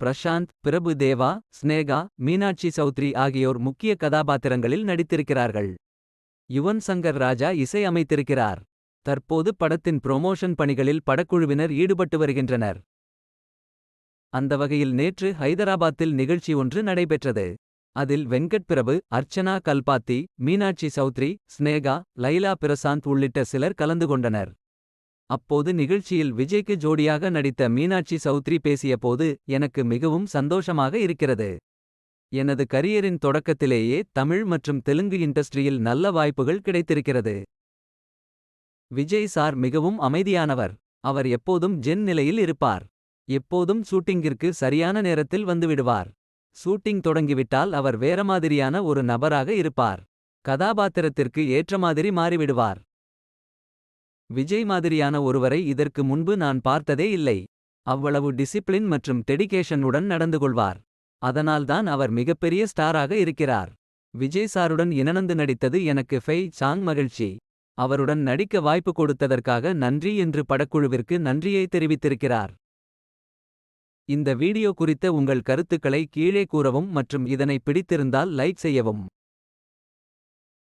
பிரஷாந்த் பிரபு தேவா ஸ்னேகா மீனாட்சி சௌத்ரி ஆகியோர் முக்கிய கதாபாத்திரங்களில் நடித்திருக்கிறார்கள். யுவன் சங்கர் ராஜா இசை அமைத்திருக்கிறார். தற்போது படத்தின் புரொமோஷன் பணிகளில் படக்குழுவினர் ஈடுபட்டு வருகின்றனர். அந்த வகையில் நேற்று ஹைதராபாத்தில் நிகழ்ச்சி ஒன்று நடைபெற்றது. அதில் வெங்கட் பிரபு அர்ச்சனா கல்பாத்தி மீனாட்சி சௌத்ரி ஸ்னேகா லைலா பிரசாந்த் உள்ளிட்ட சிலர் கலந்து கொண்டனர். அப்போது நிகழ்ச்சியில் விஜய்க்கு ஜோடியாக நடித்த மீனாட்சி சௌத்ரி பேசியபோது எனக்கு மிகவும் சந்தோஷமாக இருக்கிறது. எனது கரியரின் தொடக்கத்திலேயே தமிழ் மற்றும் தெலுங்கு இண்டஸ்ட்ரியில் நல்ல வாய்ப்புகள் கிடைத்திருக்கிறது. விஜய் சார் மிகவும் அமைதியானவர். அவர் எப்போதும் ஜென் நிலையில் இருப்பார். எப்போதும் ஷூட்டிங்கிற்கு சரியான நேரத்தில் வந்துவிடுவார். ஷூட்டிங் தொடங்கிவிட்டால் அவர் வேற மாதிரியான ஒரு நபராக இருப்பார். கதாபாத்திரத்திற்கு ஏற்ற மாதிரி மாறிவிடுவார். விஜய் மாதிரியான ஒருவரை இதற்கு முன்பு நான் பார்த்ததே இல்லை. அவ்வளவு டிசிப்ளின் மற்றும் டெடிகேஷன் உடன் நடந்து கொள்வார். அதனால்தான் அவர் மிகப்பெரிய ஸ்டாராக இருக்கிறார். விஜய் சாருடன் இணனந்து நடித்தது எனக்கு ஃபெய் சாங் மகிழ்ச்சி. அவருடன் நடிக்க வாய்ப்பு கொடுத்ததற்காக நன்றி என்று படக்குழுவிற்கு நன்றியை தெரிவித்திருக்கிறார். இந்த வீடியோ குறித்த உங்கள் கருத்துக்களை கீழே கூறவும் மற்றும் இதனை பிடித்திருந்தால் லைக் செய்யவும்.